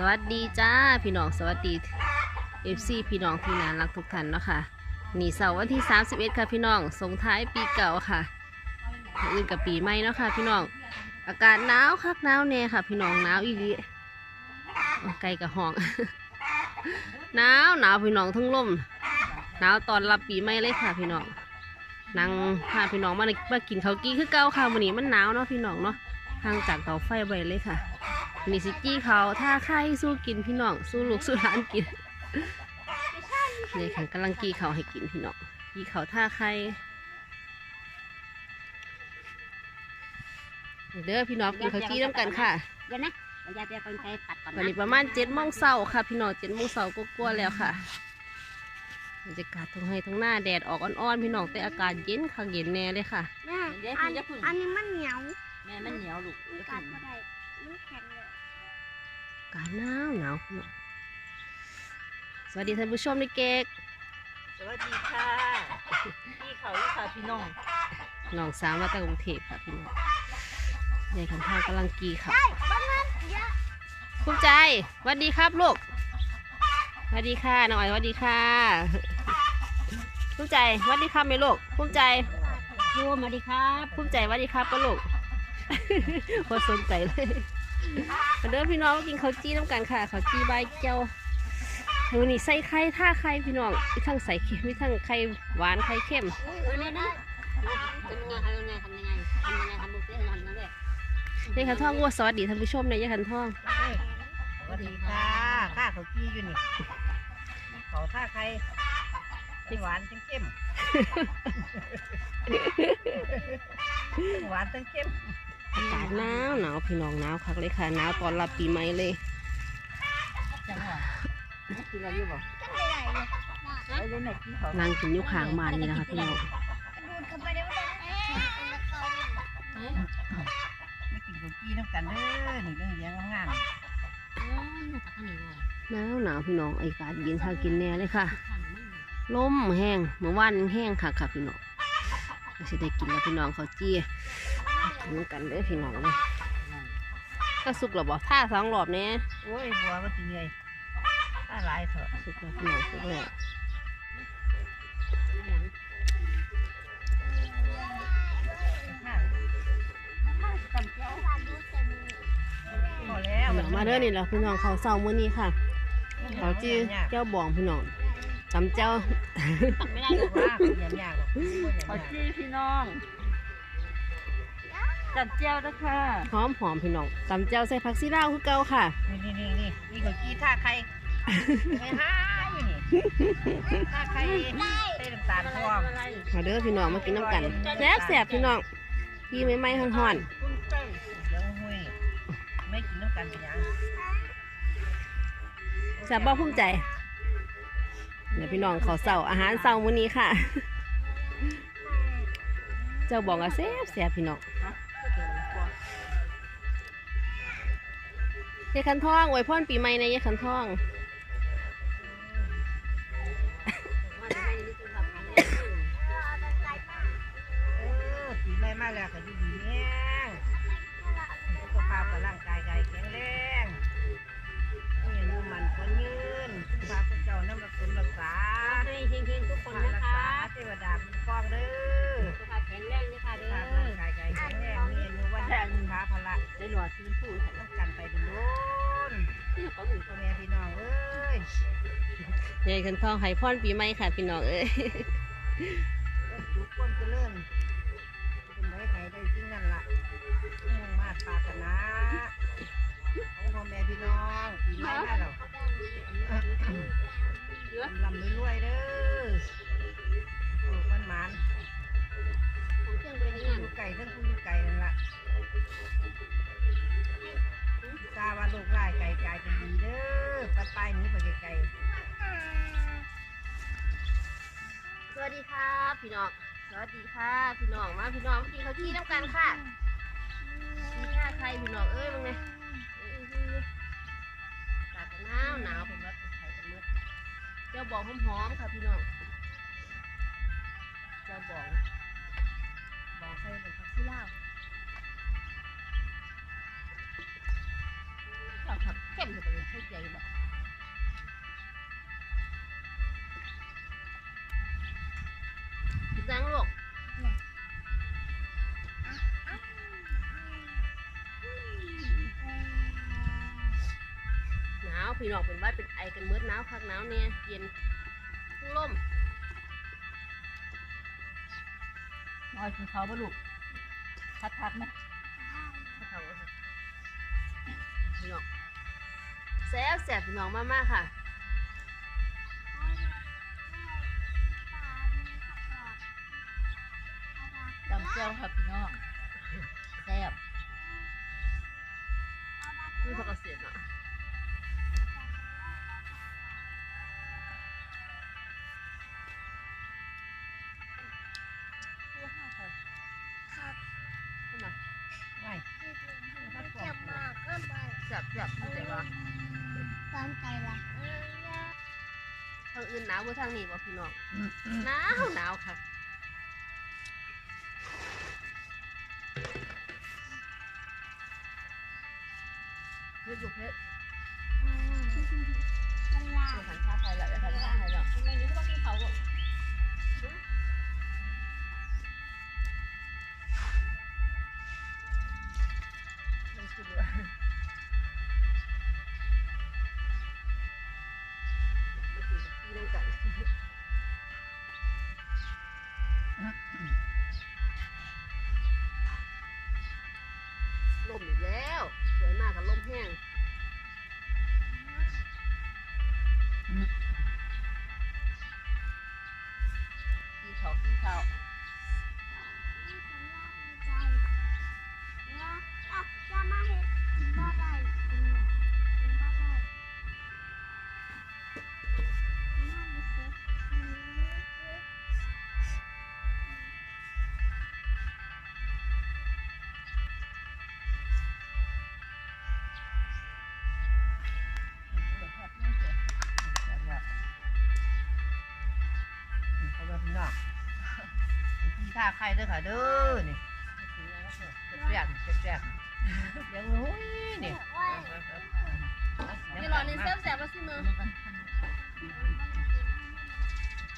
สวัสดีจ้าพี่น้องสวัสดีเอฟซีพี่น้องที่น่ารักทุกท่านเนาะค่ะนี่เสาร์วันที่ 31 ค่ะพี่น้องส่งท้ายปีเก่าค่ะอื่นกับปีใหม่เนาะค่ะ พี่น้องอากาศหนาวคักหนาวแน่ค่ะ พี่น้องหนาวอีหลีไกลกับห้องหนาวหนาวพี่น้องทั้งลมหนาวตอนรับปีใหม่เลยค่ะ พี่น้องนั่งพาพี่น้องมามากินข้าวกี้คือเก่าค่ะวันนี้มันหนาวเนาะพี่น้องเนาะห่างจากเตาไฟไปเลยค่ะ มีสิจี้เขาถ้าใครสู้กินพี่น้องสู้ลูกสู้หลานกินนี่ค่ะกำลังกี้เขาให้กินพี่น้องกี้เขาท่าใครเด้อพี่น้องกินข้าวจี้น้ำกันค่ะเดี๋ยวนะเดี๋ยวยายไปเอากรรไกรตัดก่อนวันนะนี้ประมาณเจ็ดโมงเช้าค่ะ พี่น้องเจ็ดโมงเช้าก็กลัวาๆแล้วค่ะบรรยากาศตรงให้ตรงหน้าแดดออกอ่อนๆพี่น้องแต่อากาศเย็นค่ะเย็นแน่เลยค่ะแม่อันอันนี้มันเหนียวแม่มันเหนียวลูกมันกัดไม่ได้มันแข็งเลยอา กาศหนาวหนาวพี่น้องสวัสดีท่านผู้ชมในเก๊กสวัสดีค่ะพี่เขาอยู่ค่ะพี่น้องน้องสาวมาจากกรุงเทพค่ะพี่น้องยายคำพากำลังกีค่ะบ้านนั้นเยอะภูมิใจสวัสดีครับลูกสวัสดีค่ะน้องอ๋อยสวัสดีค่ะภูมิใจสวัสดีครับไหมลูกภูมิใจรวมมาดีครับภูมิใจสวัสดีครับป้าลูกพอสนใจเลย มาเด้อพี่น้องกินข้าวจี้น้ำกันค่ะข้าวจี้ใบเจ้าวันนี้ใส่ไข่ท่าไข่พี่น้องมีทั้งใส่เค็มมีทั้งไข่หวานไข่เค็มเอาเนี่ยนะทำยังไงทำยังไงทำยังไงทำยังไงทำดูสิทำนั่นแหละยายขันทองว่าสวัสดีท่านผู้ชมในยายขันทองสวัสดีค่ะข้าเขากี้อยู่นี่เขาท่าใครทั้งหวานทั้งเข้มทั้งหวานทั้งเข้ม อากาศหนาวหนาวพี่น้องหนาวคักเลยค่ะหนาวตอนรับปีใหม่เลยจังหวะกินอะไรอยู่บ่กันใหญ่เลยไอ้เรื่องไหนที่เขานั่งกินอยุคางบ้านนี่นะคะพี่น้องกระดูดเข้าไปได้ว่าเอ๊ะแล้วเขาไม่กินเขากี้น้ำกันเด้อนี่เรื่องเลี้ยงงามอืมตักอันนี้บ่หนาวหนาวพี่น้องอากาศเย็นค่ะกินแน่เลยค่ะทานมันลมแห้งเมื่อวานยังแห้งค่ะค่ะพี่น้องก็จะได้กินแล้วพี่น้องเขาวจี้ กินกันเด้อพี่น้องเลยถ้าสุกหรอบ่ท่าสองรอบเนี้ยๆโอ้ยบัวก็ตีไงถ้าหลายเถอะสุกแล้วพี่น้องสุกแล้วข้าตำเจียวพอแล้วพี่น้องมาเด้อนี่แหละพี่น้องเขาวเศร้ามื้อนี้ค่ะเขาวจี้เจ้าบองพี่น้องตำเจ้าตักไม่ได้ว่าคนยำยากหรอกขอจี้พี่น้อง จัดเจียวนะค่ะหอมหอมพี่น้องตำเจ้าใส่ผักซีลาวคือเก่าค่ะ นี่นี่นี่นี่นี่เขากี้ท่าใครไม่ห้าอยู่นี่ท่าใครใส่น้ำตาลพร้อมมาเด้อพี่น้องมากินน้ำกันแซ่บแซ่บพี่น้องพี่ไม่ไหม้ห่อนเดี๋ยวหุยไม่กินน้ำกันเป็นยังๆแซ่บบ่ภูมิใจเดี๋ยวพี่น้องเขาวเศร้าอาหารเศร้ามื้อนี้ค่ะ เจ้าบอกว่าแซ่บแซ่บพี่น้อง ยายขันทองอวยพรปีใหม่ในะยายขันทอง ยายคันทองให้พรปีใหม่ค่ะ พี่น้องเอ้ยทุกคนจะเริญเป็นได้ใครได้สิ่งนั้นล่ะมุ่งมาปรารถนาของพ่อแม่พี่น้องปีใหม่มาแล้วลำรวยเด้อลูกมันหมานของเครื่องบริทั้งหารผู้อยู่ไก่ทั้งผู้อยู่ไก่นั่นล่ะทราว่าลูกไล่ไก่ไกลายเป็นดีเด้อปัด วัสดีครับพี่น้อง สวัสดีค่ะพี่น้องมาพี่น้องมากินข้าวที่น้ำกันค่ะมีข้าใครพี่น้องเอ้ยมึงไงอากก็หนาวหนาวเป็นวัดเป็นไข้เป็นมืดเจ้าบอกหอมๆค่ะพี่น้อง เจ้าบอกบอกใส่เป็นผักชีลาวเราขับเข้มจะไปเข้ใจบ่กิ นจังลูกหนาวพี่น้องเป็นหวัดเป็นไอกันเมืดหนาวพักหนาวเนี่ยเย็นทั้งลมน้อยกินเขาบ่ลูกพัดพักไหมเขาพี่น้องแซ่บแซ่บพี่น้องมากๆค่ะ จำเจ้าครับพี่น้องแซ่บนี่พักเกษตรเนาะขึ้นมาไว้เจ็บมากก็ไปแซ่บแซ่บเข้าใจว่าตามใจละทางอื่นหนาวกว่าทางนี้บ่พี่น้องหนาวหนาวค่ะ เฮ็ดอยู่เฮ็ดเป็นลาหันชาไทยแล้วเดี๋ยวหันชาไทยแล้วทำไมนึกว่ากินเขาลูกมันคือเบื่อมันคือที่นั่งกันาใครเด้อค่ะเด้อนี่แซ่บๆแซ่บๆยังนุ้ยนี่นี่รอนี่แซ่บแซ่บมาสิมือ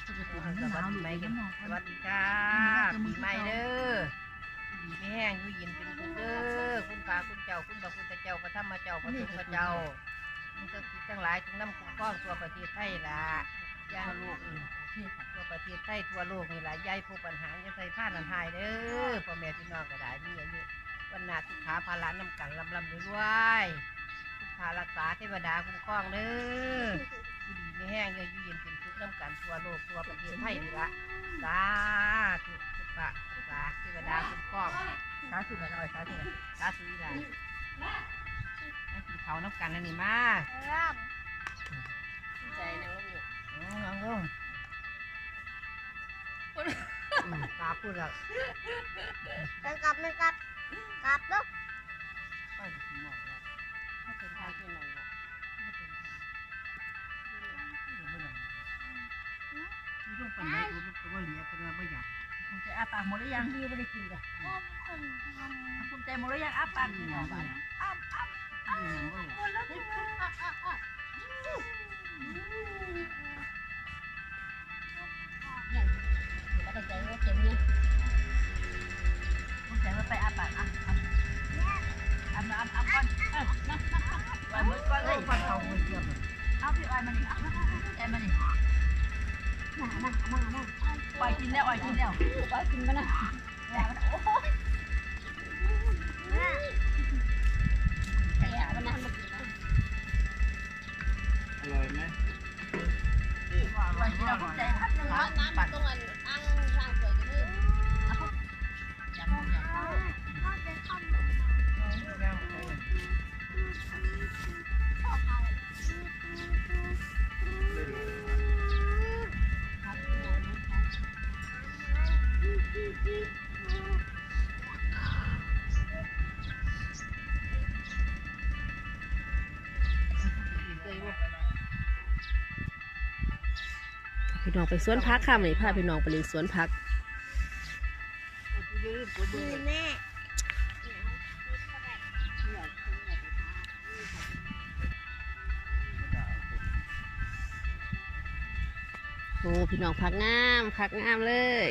สวัสดีไหมกันสวัสดีค่ะปีใหม่เด้อดีไม่แห้งอยู่ยินเป็นคุณเด้อคุณพาคุณเจ้าคุณพระพุทธเจ้าพระธรรมเจ้าพระสงฆ์พระเจ้ามีทั้งสิ่งทั้งหลายจึงนำคุ้มครองตัวประเทศไทยล่ะย่างลูก อื่นตัวประเทศไทยทั่วโลกนี่ล่ะยายผู้ปัญหาจะใส่ผ้านันหายเด้อพ่อแม่พี่น้องก็ได้มีอันนี้วันนาทุกขาภาระน้ำกันลำลำด้วยทุกขารักษาเทวดาคุ้มครองเด้ออยู่ดีไม่แห้งอยู่เย็นเป็นทุกน้ำกันทั่วโลกทั่วประเทศไทยนี่ละสาธุสุปะสาเทวดาคุ้มครองสาธุแม่น้อยสาธุสาธุอีหลานให้กินเขาน้ำกันนั่นนี่มาเริ่ม อืมตาพูดแล้วไปกลับไม่กลับกลับลูกไปถึงหมดแล้วถ้าเป็นทางที่นอนเนาะที่ต้องปัญหาตัวลูกตัวเหลียตัวไม่อยากคุณใจอาปากหมดหรือยังพี่ไม่ได้กินเลยโอ้คนทำคุณใจหมดหรือยังอาปากกินออกมาอ้าวอ้าวที่ยังไม่อยากหมดแล้ว พี่ใจว่าเต็มนี่คุณใจว่าไปอาปากอะอะอะอะอะก่อนเออมามามาไปมือก่อนเลยฟันเขาเชื่อมเอาพี่อ้อยมาดิเอาใจมาดิมามามามาอ้อยกินแล้วอ้อยกินแล้วอ้อยกินมานะโอ้ยแก่แล้วนะอร่อยไหม อ้อยกินแล้วคุณ พี่น้องไปสวนพักค่ะวันนี้พาพี่น้องไปเล่นสวนพักโอ้พี่น้องพักงามพักงามเลย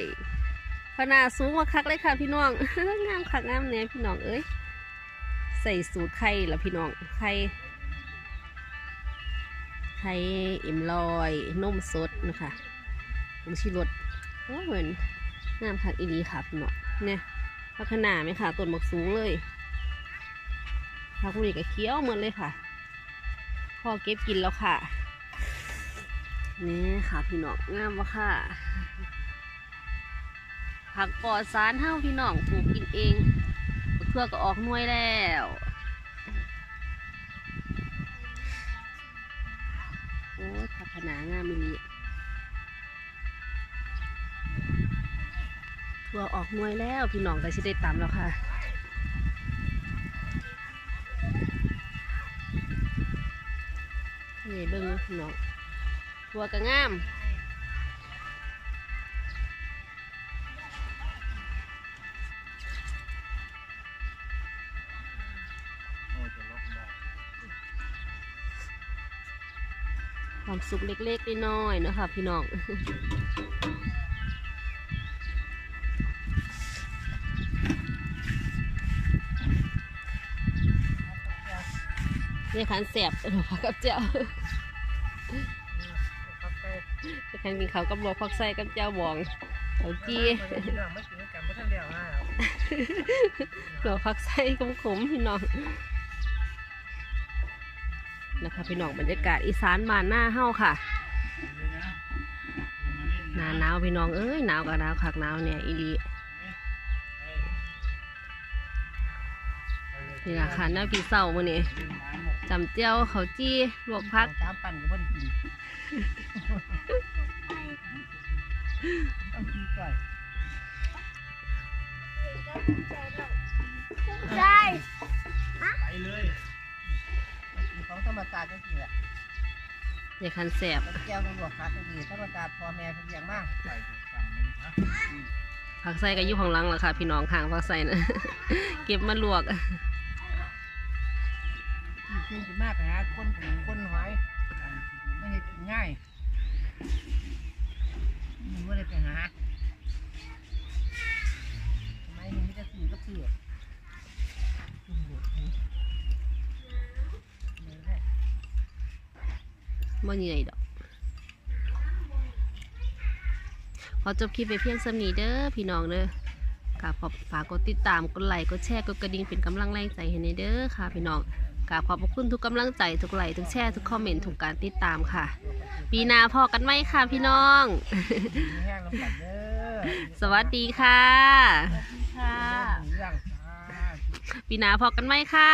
ขนาดสูงมาคักเลยค่ะพี่น้องงามคักงามเนี่ยพี่น้องเอ้ยใส่สูตรไข่ละพี่น้องไข่ ไข่เอ็มลอยนมสดนะคะผงชีรสโอ้เหมือนงามคักอีดีค่ะพี่น้องเนี่ยพักขนาดไหมค่ะต้นบักสูงเลยพักพวกนี้ก็เคี้ยวเหมือนเลยค่ะพอเก็บกินแล้วค่ะนี่ค่ะพี่น้องงามวะค่ะ ผักปอดสารเท่าพี่น้องปลูกกินเองเพื่อก็ออกน่วยแล้ว อ้ผักขนางามมีตัวออกมวยแล้วพี่น้องก็ชิได้ตามแล้วค่ะนี่เบิ้งพี่น้องตัวก็งาม ความสุขเล็กๆน้อยๆนะคะพี่น้องนี่ขันแสบหนูพักกับเจ้าครับไปไปขันกินเขาวกับบอกพักใส่กับเจ้าบองเขาจีพี่น้องไม่กินกันไม่ทันเดียวพักใส่ขมๆพี่น้อง นะคะพี่น้องบรรยากาศอีสานมานหน้าเฮาค่ะหนาหนาวพี่น้องเอ้ยหนาวกับหนาวคักหนาวเนี่ยอีหลีนี่ละค่ะน้าพี่เศร้ามื้อนี้จำเจียวเขาวจี้ลวกพักสามปันก็ไม่ได้กินต้องกินก่อนใช่ไปเลย กินของธรรมชาติก็กินแหละอย่าคันแสบแก้วต้องลวกผักก็ดีธรรมชาติพ่อแม่เขาเลี้ยงมากไปฝั่งนี้นะผักใส่ก็อยู่ข้างหลังแหละค่ะ พี่น้องข้างผักใส่นะเก็บมาลวกกินสิมากไปหาคนผูคนหอยไม่ให้กินง่ายมันไม่ได้ไปหาทำไมมันไม่ได้ซื้อก็ซื้อกิ บ่เหนื่อยดอก ขอจบคลิปไปเพียงสำนีเด้อพี่น้องเด้อกราบขอบฝากกดติดตามกดไลค์กดแชร์กดกระดิ่งเป็นกำลังแรงใจให้ในเด้อค่ะ พี่น้องกราบขอบพระคุณทุกกำลังใจทุกไลค์ทุกแชร์ทุกคอมเมนต์ทุกการติดตามค่ะ ปีหน้าพอกันไหมค่ะ พี่น้องมีแห้งลำบากเด้อสวัสดีค่ะ ค่ะเรื่องค่ะ ปีหน้าพอกันไหมค่ะ